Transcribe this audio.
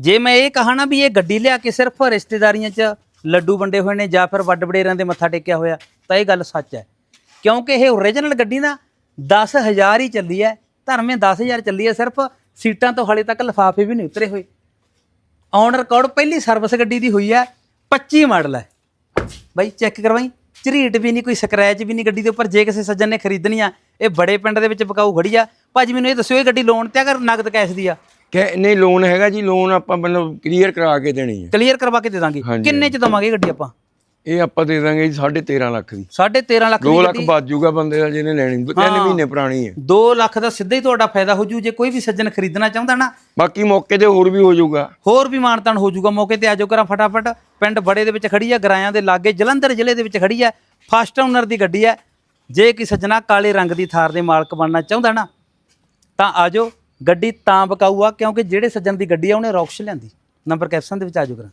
ਜੇ ਮੈਂ ਇਹ ਕਹਾ ਨਾ ਵੀ ਇਹ ਗੱਡੀ ਲਿਆ ਕੇ ਸਿਰਫ ਰਿਸ਼ਤੇਦਾਰੀਆਂ 'ਚ ਲੱਡੂ ਵੰਡੇ ਹੋਏ ਨੇ ਜਾਂ ਫਿਰ ਵੱਡ ਵਡੇਰਿਆਂ ਦੇ ਮੱਥਾ ਟੇਕਿਆ ਹੋਇਆ, ਤਾਂ ਇਹ ਗੱਲ ਸੱਚ ਹੈ। ਕਿਉਂਕਿ ਇਹ ਓਰੀਜਨਲ ਗੱਡੀ ਨਾ 10000 ਹੀ ਚੱਲੀ ਹੈ, ਧਰਮੇ 10000 ਚੱਲੀ ਹੈ, ਸਿਰਫ ਸੀਟਾਂ ਤੋਂ ਹਲੇ ਤੱਕ ਲਿਫਾਫੇ ਵੀ ਨਹੀਂ ਉਤਰੇ ਹੋਏ। ਔਨ ਰਿਕਾਰਡ ਪਹਿਲੀ ਸਰਵਿਸ ਗੱਡੀ ਦੀ ਹੋਈ ਹੈ 25 ਮਾਡਲ ਹੈ। ਬਾਈ ਚੈੱਕ ਕਰਵਾਈ। ਝਰੀਟ ਵੀ ਨਹੀਂ, ਕੋਈ ਸਕ੍ਰੈਚ ਵੀ ਨਹੀਂ ਗੱਡੀ ਦੇ ਉੱਪਰ, ਜੇ ਕਿਸੇ ਸੱਜਣ ਨੇ ਖਰੀਦਣੀ ਆ, ਇਹ ਬੜੇ ਪਿੰਡ ਦੇ ਵਿੱਚ ਪਕਾਊ ਖੜੀ ਆ। ਭਾਜੀ, ਮੈਨੂੰ ਇਹ ਦੱਸਿਓ, ਇਹ ਗੱਡੀ ਲੋਨ ਤੇ ਅਗਰ ਕਰ ਨਗਦ ਕੈਸ਼ ਦੀ ਆ? ਕਿ ਨਹੀਂ ਲੋਨ ਹੈਗਾ ਜੀ ਲੋਨ ਆਪਾਂ ਮਤਲਬ ਕਲੀਅਰ ਕਰਾ ਕੇ ਦੇਣੀ ਹੈ। ਕਲੀਅਰ ਕਰਵਾ ਕੇ ਦੇ ਦਾਂਗੇ। ਹਾਂਜੀ, ਕਿੰਨੇ ਚ ਦਵਾਂਗੇ ਗੱਡੀ ਆਪਾਂ? ਇਹ ਆਪਾਂ ਦੇ ਦਾਂਗੇ ਜੀ 13.5 ਲੱਖ ਦੀ। 13.5 ਲੱਖ 2 ਦੀ ਲੱਖ ਬਚ ਜੂਗਾ ਬੰਦੇ ਦਾ ਜਿਹਨੇ ਲੈਣੀ। ਤਿੰਨ ਮਹੀਨੇ ਪੁਰਾਣੀ ਹੈ। 2 ਲੱਖ ਦਾ ਸਿੱਧਾ ਹੀ ਤੁਹਾਡਾ ਫਾਇਦਾ ਹੋ ਜੂ। ਜੇ ਕੋਈ ਵੀ ਸੱਜਣ ਖਰੀਦਣਾ ਚਾਹੁੰਦਾ ਨਾ ਬਾਕੀ ਮੌਕੇ ਤੇ ਹੋਰ ਵੀ ਹੋ ਜਾਊਗਾ ਹੋਰ ਵੀ ਮਾਨਤਾਨ ਹੋ ਜੂਗਾ। ਮੌਕੇ ਤੇ ਆਜੋ ਕਰਾਂ ਫਟਾਫਟ। ਪਿੰਡ ਬੜੇ ਦੇ ਵਿੱਚ ਖੜੀ ਆ ਗਰਾਇਆਂ ਦੇ ਲਾਗੇ ਜਲੰਧਰ ਜ਼ਿਲ੍ਹੇ ਦੇ ਵਿੱਚ ਖੜੀ ਆ। ਫਸਟ ਓਨਰ ਦੀ ਗੱਡੀ ਹੈ ਜੇ ਕਿ ਸੱਜਣਾ ਕਾਲੇ ਰੰਗ ਦੀ ਥਾਰ ਦੇ ਮਾਲਕ ਬਣਨਾ ਚਾਹੁੰਦਾ ਨਾ ਤਾਂ ਆਜੋ ਗੱਡੀ ਤਾਂ ਬਕਾਊ ਆ, ਕਿਉਂਕਿ ਜਿਹੜੇ ਸੱਜਣ ਦੀ ਗੱਡੀ ਆ, ਉਹਨੇ ਰੌਕਸ਼ ਲਿਆਂਦੀ। ਨੰਬਰ ਕੈਪਸ਼ਨ ਦੇ ਵਿੱਚ ਆਜੋ ਕਰਾਂ